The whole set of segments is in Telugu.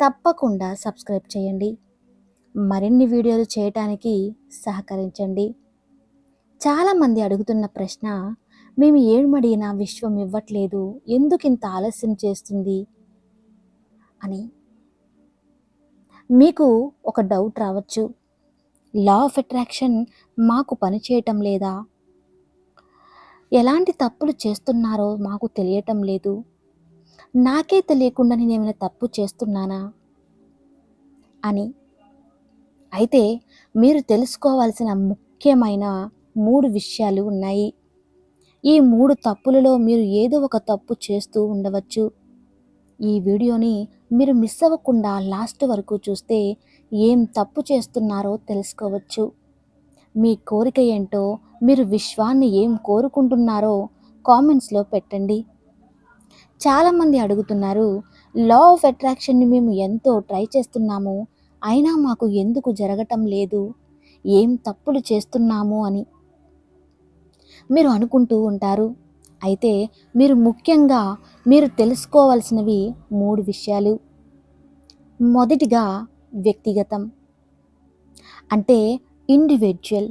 తప్పకుండా సబ్స్క్రైబ్ చేయండి. మరిన్ని వీడియోలు చేయటానికి సహకరించండి. చాలామంది అడుగుతున్న ప్రశ్న మేము ఏమడిగినా విశ్వం ఇవ్వట్లేదు. ఎందుకు ఇంత ఆలస్యం చేస్తుంది? అని. మీకు ఒక డౌట్ రావచ్చు. లా ఆఫ్ అట్రాక్షన్ మాకు పనిచేయటం లేదా? ఎలాంటి తప్పులు చేస్తున్నారో మాకు తెలియటం లేదు. నాకే తెలియకుండా నేను ఏమైనా తప్పు చేస్తున్నానా? అని. అయితే మీరు తెలుసుకోవాల్సిన ముఖ్యమైన మూడు విషయాలు ఉన్నాయి. ఈ మూడు తప్పులలో మీరు ఏదో ఒక తప్పు చేస్తూ ఉండవచ్చు. ఈ వీడియోని మీరు మిస్ అవ్వకుండా లాస్ట్ వరకు చూస్తే ఏం తప్పు చేస్తున్నారో తెలుసుకోవచ్చు. మీ కోరిక ఏంటో మీరు విశ్వాన్ని ఏం కోరుకుంటున్నారో కామెంట్స్లో పెట్టండి. చాలామంది అడుగుతున్నారు లా ఆఫ్ అట్రాక్షన్ని మేము ఎంతో ట్రై చేస్తున్నాము అయినా మాకు ఎందుకు జరగటం లేదు? ఏం తప్పులు చేస్తున్నాము? అని మీరు అనుకుంటూ ఉంటారు. అయితే మీరు ముఖ్యంగా మీరు తెలుసుకోవాల్సినవి మూడు విషయాలు. మొదటిగా వ్యక్తిగతం. అంటే ఇండివిజువల్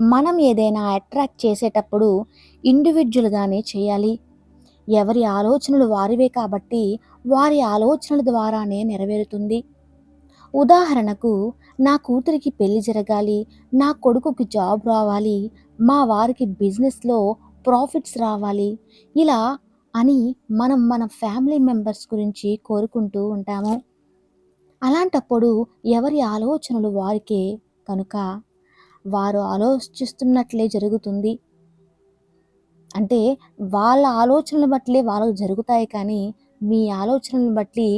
మనం ఏదైనా అట్రాక్ట్ చేసేటప్పుడు ఇండివిజువల్గానే చేయాలి. ఎవరి ఆలోచనలు వారివే కాబట్టి వారి ఆలోచనల ద్వారానే నెరవేరుతుంది. ఉదాహరణకు నా కూతురికి పెళ్ళి జరగాలి నా కొడుకుకి జాబ్ రావాలి మా వారికి బిజినెస్లో ప్రాఫిట్స్ రావాలి ఇలా అని మనం మన ఫ్యామిలీ మెంబర్స్ గురించి కోరుకుంటూ ఉంటాము. అలాంటప్పుడు ఎవరి ఆలోచనలు వారికే కనుక వారు ఆలోచిస్తున్నట్లే జరుగుతుంది. అంటే వాళ్ళ ఆలోచనలు బట్లే వాళ్ళకు జరుగుతాయి కానీ మీ ఆలోచనలను బట్టి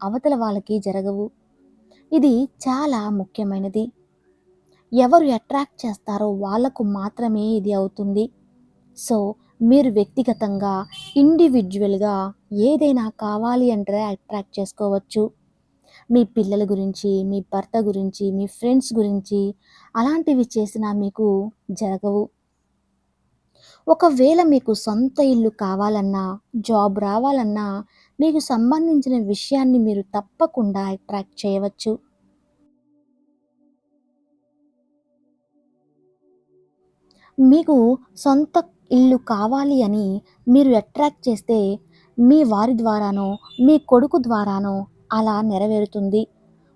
అవతల వాళ్ళకి జరగవు. ఇది చాలా ముఖ్యమైనది. ఎవరు అట్రాక్ట్ చేస్తారో వాళ్ళకు మాత్రమే ఇది అవుతుంది. సో మీరు వ్యక్తిగతంగా ఇండివిజువల్గా ఏదైనా కావాలి అంటే అట్రాక్ట్ చేసుకోవచ్చు. మీ పిల్లల గురించి మీ భర్త గురించి మీ ఫ్రెండ్స్ గురించి అలాంటివి చేసినా మీకు జరగవు. ఒకవేళ మీకు సొంత ఇల్లు కావాలన్నా జాబ్ రావాలన్నా మీకు సంబంధించిన విషయాన్ని మీరు తప్పకుండా అట్రాక్ట్ చేయవచ్చు. మీకు సొంత ఇల్లు కావాలి అని మీరు అట్రాక్ట్ చేస్తే మీ వారి ద్వారానో మీ కొడుకు ద్వారానో అలా నెరవేరుతుంది.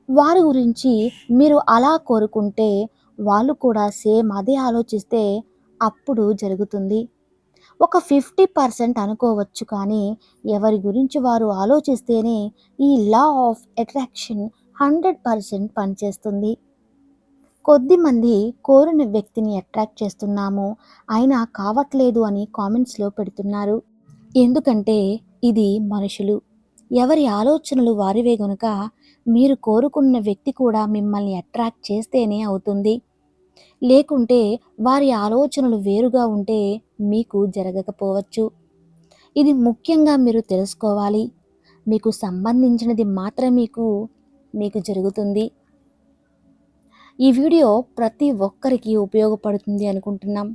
వారి గురించి మీరు అలా కోరుకుంటే వాళ్ళు కూడా సేమ్ అదే ఆలోచిస్తే అప్పుడు జరుగుతుంది. ఒక ఫిఫ్టీ పర్సెంట్ అనుకోవచ్చు కానీ ఎవరి గురించి వారు ఆలోచిస్తేనే ఈ law of attraction hundred percent పనిచేస్తుంది. కొద్దిమంది కోరిన వ్యక్తిని అట్రాక్ట్ చేస్తున్నాము అయినా కావట్లేదు అని కామెంట్స్లో పెడుతున్నారు. ఎందుకంటే ఇది మనుషులు. ఎవరి ఆలోచనలు వారివే గనుక మీరు కోరుకున్న వ్యక్తి కూడా మిమ్మల్ని అట్రాక్ట్ చేస్తేనే అవుతుంది. లేకుంటే వారి ఆలోచనలు వేరుగా ఉంటే మీకు జరగకపోవచ్చు. ఇది ముఖ్యంగా మీరు తెలుసుకోవాలి. మీకు సంబంధించినది మాత్రం మీకు మీకు జరుగుతుంది. ఈ వీడియో ప్రతి ఒక్కరికి ఉపయోగపడుతుంది అనుకుంటున్నాం.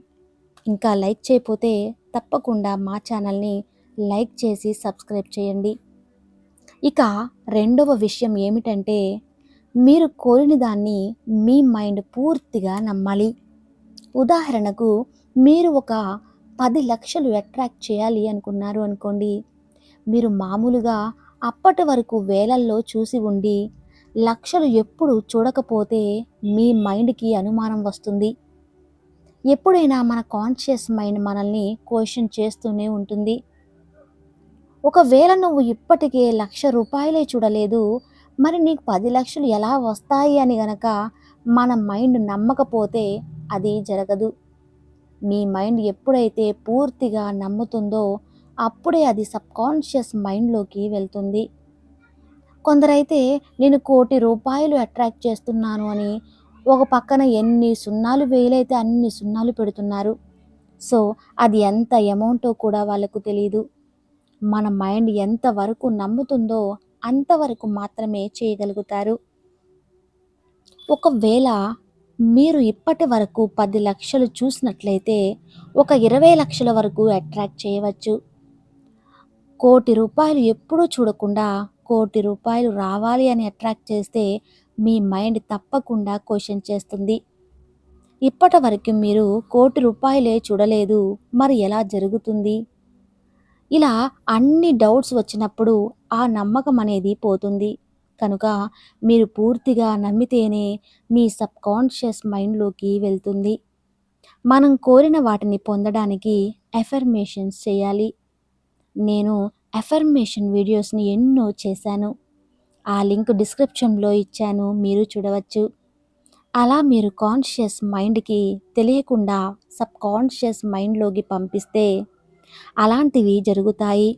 ఇంకా లైక్ చేయకపోతే తప్పకుండా మా ఛానల్ని లైక్ చేసి సబ్స్క్రైబ్ చేయండి. ఇక రెండవ విషయం ఏమిటంటే మీరు కోరిన దాన్ని మీ మైండ్ పూర్తిగా నమ్మాలి. ఉదాహరణకు మీరు ఒక పది లక్షలు అట్రాక్ట్ చేయాలి అనుకున్నారు అనుకోండి. మీరు మామూలుగా అప్పటి వరకు వేలల్లో చూసి ఉండి లక్షలు ఎప్పుడు చూడకపోతే మీ మైండ్కి అనుమానం వస్తుంది. ఎప్పుడైనా మన కాన్షియస్ మైండ్ మనల్ని క్వశ్చన్ చేస్తూనే ఉంటుంది. ఒకవేళ నువ్వు ఇప్పటికే లక్ష రూపాయలే చూడలేదు మరి నీకు పది లక్షలు ఎలా వస్తాయి అని గనక మన మైండ్ నమ్మకపోతే అది జరగదు. మీ మైండ్ ఎప్పుడైతే పూర్తిగా నమ్ముతుందో అప్పుడే అది సబ్కాన్షియస్ మైండ్లోకి వెళ్తుంది. కొందరైతే నేను కోటి రూపాయలు అట్రాక్ట్ చేస్తున్నాను అని ఒక పక్కన ఎన్ని సున్నాలు వేలైతే అన్ని సున్నాలు పెడుతున్నారు. సో అది ఎంత అమౌంటో కూడా వాళ్ళకు తెలియదు మన మైండ్ ఎంతవరకు నమ్ముతుందో అంతవరకు మాత్రమే చేయగలుగుతారు. ఒకవేళ మీరు ఇప్పటి వరకు పది లక్షలు చూసినట్లయితే ఒక ఇరవై లక్షల వరకు అట్రాక్ట్ చేయవచ్చు. కోటి రూపాయలు ఎప్పుడూ చూడకుండా కోటి రూపాయలు రావాలి అని అట్రాక్ట్ చేస్తే మీ మైండ్ తప్పకుండా క్వశ్చన్ చేస్తుంది. ఇప్పటి వరకు మీరు కోటి రూపాయలే చూడలేదు. మరి ఎలా జరుగుతుంది? ఇలా అన్ని డౌట్స్ వచ్చినప్పుడు ఆ నమ్మకం అనేది పోతుంది. కనుక మీరు పూర్తిగా నమ్మితేనే మీ సబ్కాన్షియస్ మైండ్లోకి వెళ్తుంది. మనం కోరిన వాటిని పొందడానికి ఎఫర్మేషన్స్ చేయాలి. నేను ఎఫర్మేషన్ వీడియోస్ని ఎన్నో చేశాను. ఆ లింక్ డిస్క్రిప్షన్లో ఇచ్చాను మీరు చూడవచ్చు. అలా మీరు కాన్షియస్ మైండ్కి తెలియకుండా సబ్ కాన్షియస్ మైండ్లోకి పంపిస్తే అలాంటివి జరుగుతాయి.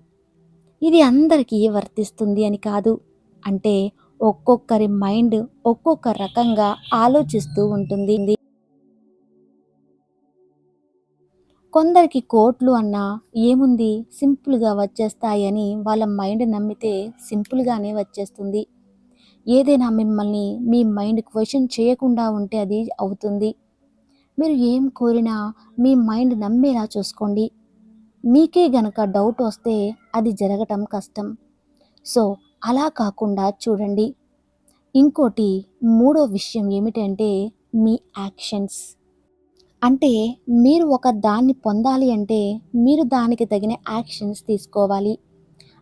ఇది అందరికీ వర్తిస్తుంది అని కాదు. అంటే ఒక్కొక్కరి మైండ్ ఒక్కొక్క రకంగా ఆలోచిస్తూ ఉంటుంది. కొందరికి కోట్లు అన్నా ఏముంది? సింపుల్గా వచ్చేస్తాయని వాళ్ళ మైండ్ నమ్మితే సింపుల్గానే వచ్చేస్తుంది. ఏదైనా మిమ్మల్ని మీ మైండ్ క్వశ్చన్ చేయకుండా ఉంటే అది అవుతుంది. మీరు ఏం కోరినా మీ మైండ్ నమ్మేలా చూసుకోండి. మీకే గనక డౌట్ వస్తే అది జరగటం కష్టం. సో అలా కాకుండా చూడండి. ఇంకోటి మూడో విషయం ఏమిటంటే మీ యాక్షన్స్. అంటే మీరు ఒక దాన్ని పొందాలి అంటే మీరు దానికి తగిన యాక్షన్స్ తీసుకోవాలి.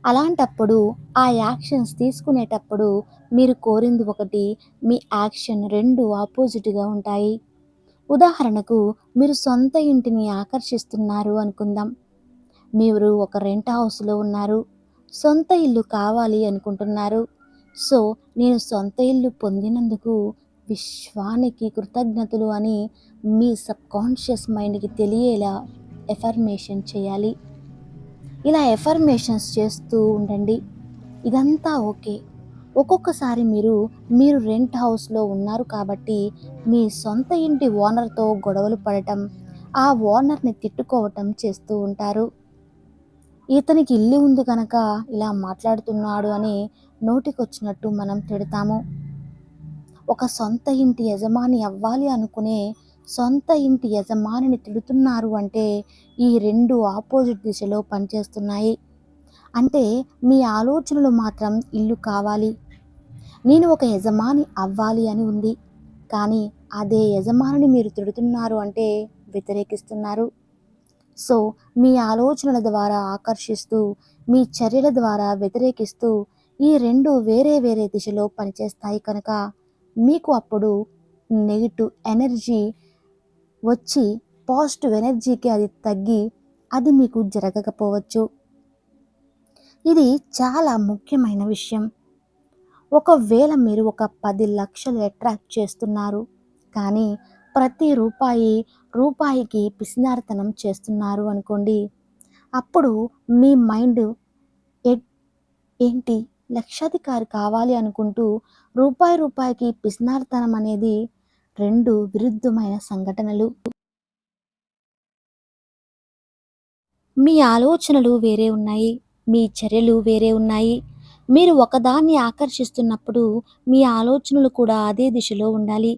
అలాంటప్పుడు ఆ యాక్షన్స్ తీసుకునేటప్పుడు మీరు కోరింది ఒకటి మీ యాక్షన్ రెండు ఆపోజిట్గా ఉంటాయి. ఉదాహరణకు మీరు సొంత ఇంటిని ఆకర్షిస్తున్నారు అనుకుందాం. మీరు ఒక రెంట్ హౌస్లో ఉన్నారు. సొంత ఇల్లు కావాలి అనుకుంటున్నారు. సో నేను సొంత ఇల్లు పొందినందుకు విశ్వానికి కృతజ్ఞతలు అని మీ సబ్కాన్షియస్ మైండ్కి తెలియేలా ఎఫర్మేషన్ చేయాలి. ఇలా ఎఫర్మేషన్స్ చేస్తూ ఉండండి. ఇదంతా ఓకే. ఒక్కొక్కసారి మీరు మీరు రెంట్ హౌస్లో ఉన్నారు కాబట్టి మీ సొంత ఇంటి ఓనర్తో గొడవలు పడటం ఆ ఓనర్ని తిట్టుకోవటం చేస్తూ ఉంటారు. ఇతనికి ఇల్లు ఉంది కనుక ఇలా మాట్లాడుతున్నాడు అని నోటికొచ్చినట్టు మనం తిడతాము. ఒక సొంత ఇంటి యజమాని అవ్వాలి అనుకునే సొంత ఇంటి యజమానిని తిడుతున్నారు అంటే ఈ రెండు ఆపోజిట్ దిశలో పనిచేస్తున్నాయి. అంటే మీ ఆలోచనలు మాత్రం ఇల్లు కావాలి. నేను ఒక యజమాని అవ్వాలి అని ఉంది. కానీ అదే యజమానిని మీరు తిడుతున్నారు అంటే వ్యతిరేకిస్తున్నారు. సో మీ ఆలోచనల ద్వారా ఆకర్షిస్తూ మీ చర్యల ద్వారా వ్యతిరేకిస్తూ ఈ రెండు వేరే వేరే దిశలో పనిచేస్తాయి కనుక మీకు అప్పుడు నెగిటివ్ ఎనర్జీ వచ్చి పాజిటివ్ ఎనర్జీకి అది తగ్గి అది మీకు జరగకపోవచ్చు. ఇది చాలా ముఖ్యమైన విషయం. ఒకవేళ మీరు ఒక పది లక్షలు అట్రాక్ట్ చేస్తున్నారు కానీ ప్రతి రూపాయి రూపాయికి పిసినారితనం చేస్తున్నారు అనుకోండి. అప్పుడు మీ మైండ్ ఏంటి? లక్షాధికారి కావాలి అనుకుంటూ రూపాయి రూపాయికి పిసినారితనం అనేది రెండు విరుద్ధమైన సంఘటనలు. మీ ఆలోచనలు వేరే ఉన్నాయి మీ చర్యలు వేరే ఉన్నాయి. మీరు ఒకదాన్ని ఆకర్షిస్తున్నప్పుడు మీ ఆలోచనలు కూడా అదే దిశలో ఉండాలి.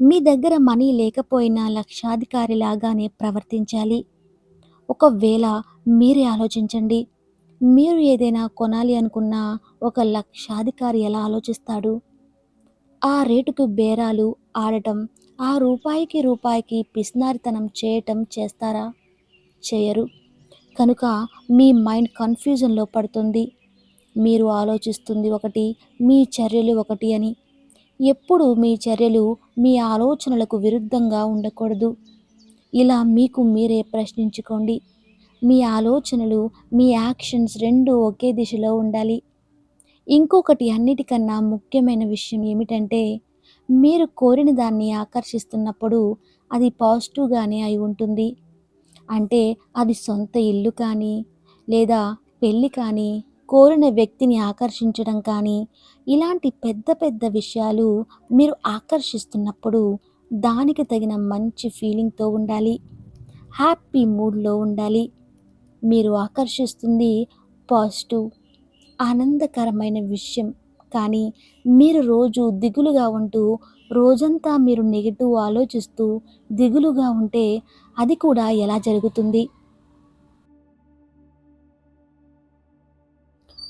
మీ దగ్గర మనీ లేకపోయినా లక్షాధికారి లాగానే ప్రవర్తించాలి. ఒకవేళ మీరే ఆలోచించండి. మీరు ఏదైనా కొనాలి అనుకున్న ఒక లక్షాధికారి ఎలా ఆలోచిస్తాడు? ఆ రేటుకు బేరాలు ఆడటం ఆ రూపాయికి రూపాయికి పిస్నారితనం చేయటం చేస్తారా? చేయరు. కనుక మీ మైండ్ కన్ఫ్యూజన్లో పడుతుంది. మీరు ఆలోచిస్తుంది ఒకటి మీ చర్యలు ఒకటి అని. ఎప్పుడు మీ చర్యలు మీ ఆలోచనలకు విరుద్ధంగా ఉండకూడదు. ఇలా మీకు మీరే ప్రశ్నించుకోండి. మీ ఆలోచనలు మీ యాక్షన్స్ రెండు ఒకే దిశలో ఉండాలి. ఇంకొకటి అన్నిటికన్నా ముఖ్యమైన విషయం ఏమిటంటే మీరు కోరిన దాన్ని ఆకర్షిస్తున్నప్పుడు అది పాజిటివ్గానే అయి ఉంటుంది. అంటే అది సొంత ఇల్లు కానీ లేదా పెళ్ళి కానీ కోరిన వ్యక్తిని ఆకర్షించడం కానీ ఇలాంటి పెద్ద పెద్ద విషయాలు మీరు ఆకర్షిస్తున్నప్పుడు దానికి తగిన మంచి ఫీలింగ్తో ఉండాలి. హ్యాపీ మూడ్లో ఉండాలి. మీరు ఆకర్షిస్తుంది పాజిటివ్ ఆనందకరమైన విషయం. కానీ మీరు రోజు దిగులుగా ఉంటూ రోజంతా మీరు నెగిటివ్ ఆలోచిస్తూ దిగులుగా ఉంటే అది కూడా ఎలా జరుగుతుంది?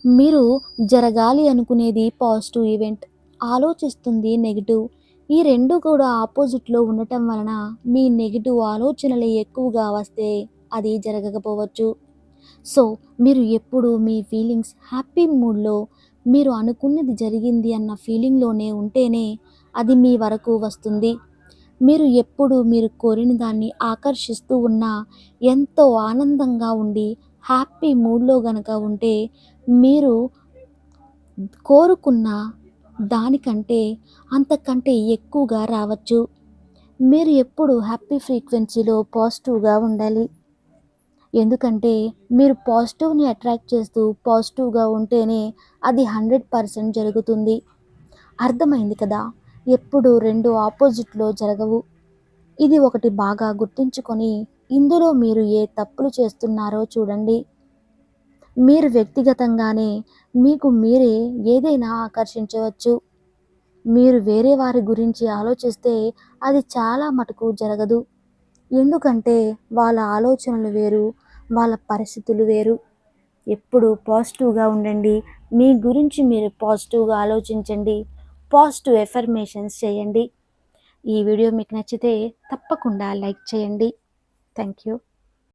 మీరు జరగాలి అనుకునేది పాజిటివ్ ఈవెంట్ ఆలోచిస్తుంది నెగిటివ్. ఈ రెండు కూడా ఆపోజిట్లో ఉండటం వలన మీ నెగిటివ్ ఆలోచనలు ఎక్కువగా వస్తే అది జరగకపోవచ్చు. సో మీరు ఎప్పుడు మీ ఫీలింగ్స్ హ్యాపీ మూడ్లో మీరు అనుకున్నది జరిగింది అన్న ఫీలింగ్లోనే ఉంటేనే అది మీ వరకు వస్తుంది. మీరు ఎప్పుడు మీరు కోరిన దాన్ని ఆకర్షిస్తూ ఉన్నా ఎంతో ఆనందంగా ఉండి హ్యాపీ మూడ్లో గనక ఉంటే మీరు కోరుకున్న దానికంటే అంతకంటే ఎక్కువగా రావచ్చు. మీరు ఎప్పుడు హ్యాపీ ఫ్రీక్వెన్సీలో పాజిటివ్గా ఉండాలి. ఎందుకంటే మీరు పాజిటివ్ని అట్రాక్ట్ చేస్తూ పాజిటివ్గా ఉంటేనే అది హండ్రెడ్ పర్సెంట్ జరుగుతుంది. అర్థమైంది కదా? ఎప్పుడు రెండు ఆపోజిట్లో జరగవు. ఇది ఒకటి బాగా గుర్తుంచుకొని ఇందులో మీరు ఏ తప్పులు చేస్తున్నారో చూడండి. మీరు వ్యక్తిగతంగానే మీకు మీరే ఏదైనా ఆకర్షించవచ్చు. మీరు వేరే వారి గురించి ఆలోచిస్తే అది చాలా మటుకు జరగదు. ఎందుకంటే వాళ్ళ ఆలోచనలు వేరు వాళ్ళ పరిస్థితులు వేరు. ఎప్పుడు పాజిటివ్గా ఉండండి. మీ గురించి మీరు పాజిటివ్గా ఆలోచించండి. పాజిటివ్ ఎఫర్మేషన్స్ చేయండి. ఈ వీడియో మీకు నచ్చితే తప్పకుండా లైక్ చేయండి. Thank you.